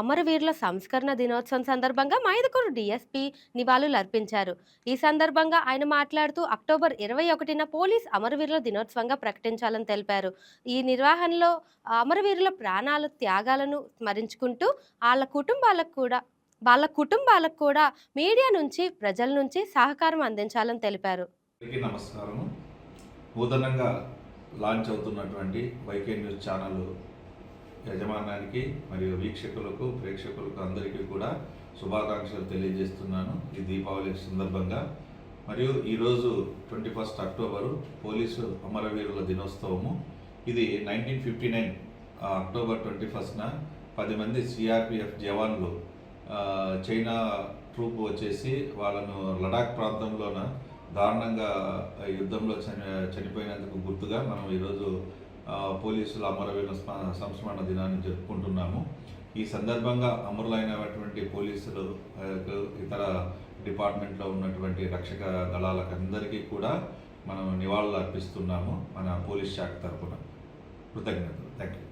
అమరవీరుల సంస్కరణ దినోత్సవం సందర్భంగా మైదుకూరు డీఎస్పీ నివాళులు అర్పించారు. ఈ సందర్భంగా ఆయన మాట్లాడుతూ అక్టోబర్ ఇరవై ఒకటిన పోలీస్ అమరవీరుల దినోత్సవంగా ప్రకటించాలని తెలిపారు. ఈ నిర్వహణలో అమరవీరుల ప్రాణాల త్యాగాలను స్మరించుకుంటూ వాళ్ళ కుటుంబాలకు కూడా వాళ్ళ కుటుంబాలకు కూడా మీడియా నుంచి ప్రజల నుంచి సహకారం అందించాలని తెలిపారు. నమస్కారం నూతనంగా లాంచ్ అవుతున్నటువంటి వైకే న్యూస్ ఛానల్ యజమానానికి మరియు వీక్షకులకు ప్రేక్షకులకు అందరికీ కూడా శుభాకాంక్షలు తెలియజేస్తున్నాను ఈ దీపావళి సందర్భంగా. మరియు ఈరోజు ట్వంటీ ఫస్ట్ అక్టోబరు పోలీసు అమరవీరుల దినోత్సవము. ఇది nineteen fifty nine October twenty ఫస్ట్న పది మంది సిఆర్పిఎఫ్ జవాన్లు చైనా ట్రూప్ వచ్చేసి వాళ్ళను లడాక్ ప్రాంతంలోన దారుణంగా యుద్ధంలో చని చనిపోయినందుకు గుర్తుగా మనం ఈరోజు పోలీసుల అమరవీర స్మ- సంస్మరణ దినాన్ని జరుపుకుంటున్నాము. ఈ సందర్భంగా అమరులైనటువంటి పోలీసులు ఇతర డిపార్ట్మెంట్లో ఉన్నటువంటి రక్షక దళాలకు అందరికీ కూడా మనం నివాళులు అర్పిస్తున్నాము మన పోలీస్ శాఖ తరపున. కృతజ్ఞతలు.